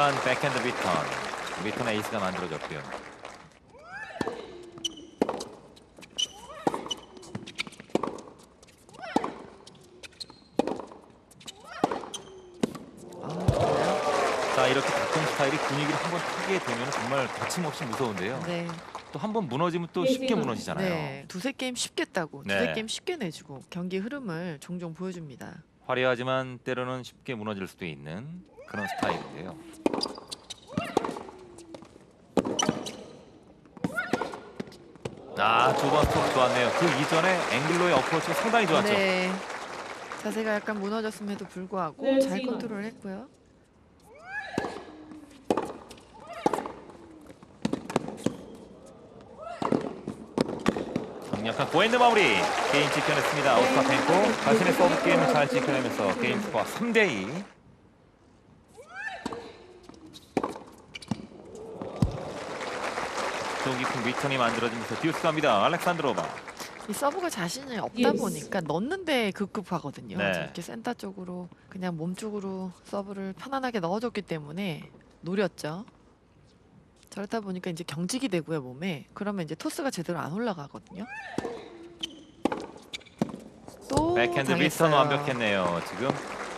완벽한 백핸드 리턴. 리턴 에이스가 만들어졌고요. 아? 자 이렇게 각종 스타일이 분위기를 한 번 타게 되면 정말 거침없이 무서운데요. 네. 또 한 번 무너지면 또 쉽게 무너지잖아요. 네. 두세 게임 쉽겠다고. 네. 두세 게임 쉽게 내주고 경기 흐름을 종종 보여줍니다. 화려하지만 때로는 쉽게 무너질 수도 있는 그런 스타일인데요. 아, 두번 스톱 좋았네요. 그 이전에 앵글로의 어프로치가 상당히 좋았죠. 네. 자세가 약간 무너졌음에도 불구하고 네, 잘 지금. 컨트롤 했고요. 강력한 고엔드 마무리 게임 지켜냈습니다. 오스타펜코 자신의 서브 게임을 잘 지켜내면서 게임 스코어 3대2 또 깊은 리턴이 만들어지면서 듀스 갑니다. 알렉산드로바 이 서브가 자신이 없다 Yes. 보니까 넣는데 급급하거든요. 네. 이렇게 센터 쪽으로 그냥 몸 쪽으로 서브를 편안하게 넣어줬기 때문에 노렸죠. 저렇다 보니까 이제 경직이 되고요 몸에. 그러면 이제 토스가 제대로 안 올라가거든요. 또 백핸드. 리턴 완벽했네요. 지금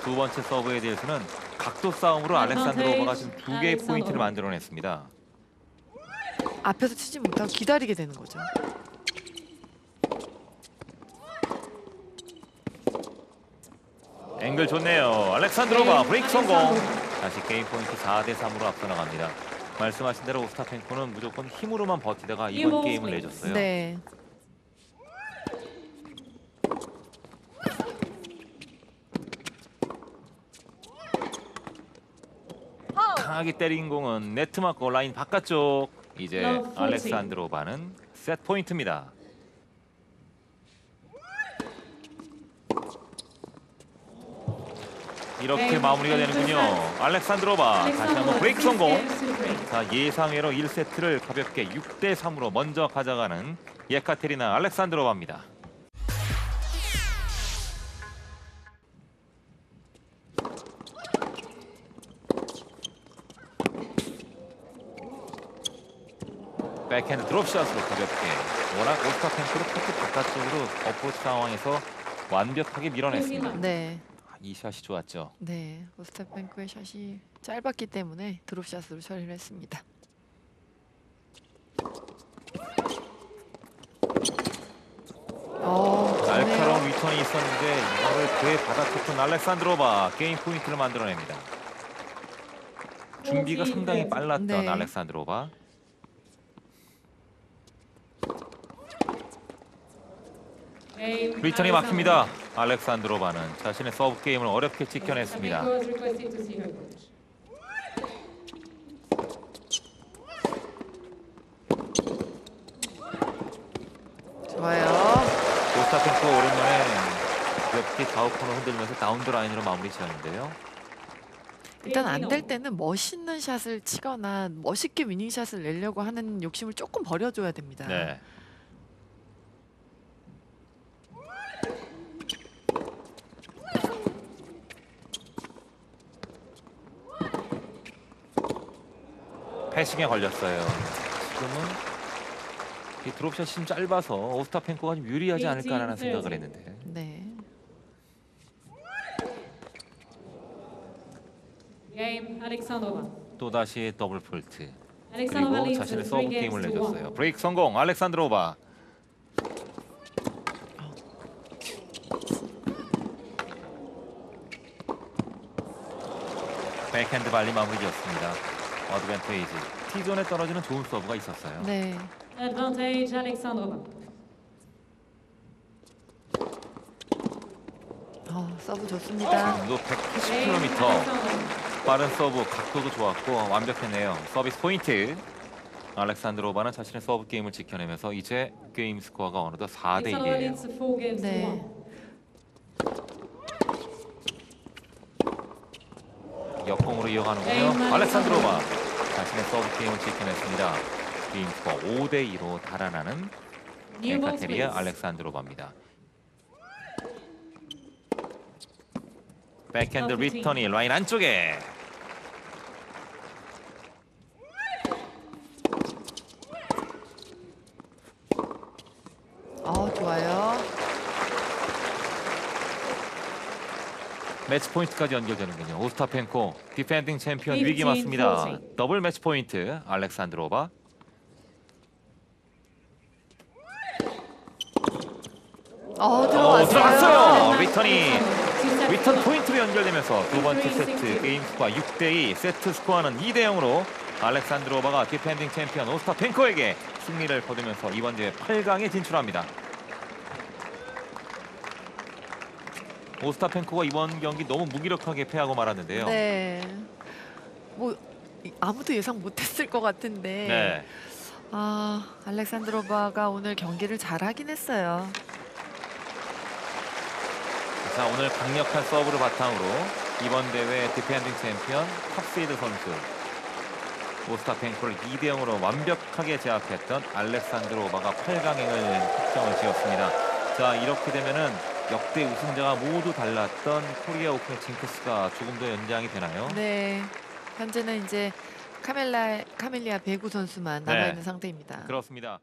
두 번째 서브에 대해서는 각도 싸움으로 알렉산드로바가 지금 두 개의 포인트를 만들어냈습니다. 앞에서 치지 못하고 기다리게 되는 거죠. 앵글 좋네요. 알렉산드로바 브레이크 성공. 다시 게임 포인트 4대 3으로 앞서 나갑니다. 말씀하신 대로 오스타펜코는 무조건 힘으로만 버티다가 이번 게임을 내줬어요. 네. 강하게 때린 공은 네트 맞고 라인 바깥쪽. 이제 Love 40. 알렉산드로바는 셋 포인트입니다. 이렇게 마무리가 되는군요. 알렉산드로바 다시 한번 브레이크 성공. 자 예상외로 1세트를 가볍게 6대 3으로 먼저 가져가는 예카테리나 알렉산드로바입니다. 백핸드 드롭샷으로 가볍게 워낙 오스타펜크를 코트 바깥쪽으로 어프로치 상황에서 완벽하게 밀어냈습니다. 네. 아, 이 샷이 좋았죠. 네. 오스타뱅크의 샷이 짧았기 때문에 드롭샷으로 처리를 했습니다. 어. 날카로운 리턴이 있었는데 이거를 그에 받아쳤던 알렉산드로바 게임 포인트를 만들어냅니다. 준비가 상당히 빨랐던 네. 알렉산드로바. 리턴이 막힙니다. 알렉산드로바는 자신의 서브 게임을 어렵게 지켜냈습니다. 좋아요. 오스타펜코가 오랜만에 가볍게 좌우 코너 흔들면서 다운드 라인으로 마무리 지었는데요. 일단 안 될 때는 멋있는 샷을 치거나 멋있게 위닝 샷을 내려고 하는 욕심을 조금 버려줘야 됩니다. 네. 패싱에 걸렸어요. 지금은 이 드롭샷이 좀 짧아서 오스타펜코가 좀 유리하지 않을까라는 생각을 했는데 네. 게임 알렉산드로바. 또 다시 더블 폴트 그리고 자신의 3 서브 게임을 내줬어요. 브레이크 성공 알렉산드로바. 백핸드 발리 마무리였습니다. 어드밴테이지 T존에 떨어지는 좋은 서브가 있었어요. 네. Advantage 알렉산드로바. 어, 서브 좋습니다. 지금도 180km 빠른 서브 각도도 좋았고 완벽했네요. 서비스 포인트. 알렉산드로바는 자신의 서브 게임을 지켜내면서 이제 게임 스코어가 어느덧 4대 알렉산드로바 1이에요. leads 4 games to 네. 역공으로 이어가는군요. 알렉산드로바 자신의 서브 게임을 지켜냈습니다. 게임 스코어 5대 2로 달아나는 벤카테리아 알렉산드로바입니다. 백핸드 리턴이 라인 안쪽에 아 좋아요. 매치 포인트까지 연결되는군요. 오스타펜코 디펜딩 챔피언 위기 15, 맞습니다. 14. 더블 매치 포인트 알렉산드로바. 어 어, 들어왔어요. 들어갔어요. 리턴이 리턴. 포인트로 연결되면서 두 번째 세트 게임 스코어 6대2 세트 스코어는 2대 0으로 알렉산드로바가 디펜딩 챔피언 오스타펜코에게 승리를 거두면서 이번 대회 8강에 진출합니다. 오스타펜코가 이번 경기 너무 무기력하게 패하고 말았는데요. 네. 뭐 이- 아무도 예상 못했을 것 같은데. 네. 아 알렉산드로바가 오늘 경기를 잘하긴 했어요. 자 오늘 강력한 서브를 바탕으로 이번 대회 디펜딩 챔피언 탑시드 선수 오스타펜코를 2대 0으로 완벽하게 제압했던 알렉산드로바가 8강행을 확정을 지었습니다. 자 이렇게 되면은 역대 우승자가 모두 달랐던 코리아 오픈의 징크스가 조금 더 연장이 되나요? 네. 현재는 이제 카멜라 카멜리아 배구 선수만 네. 남아 있는 상태입니다. 그렇습니다.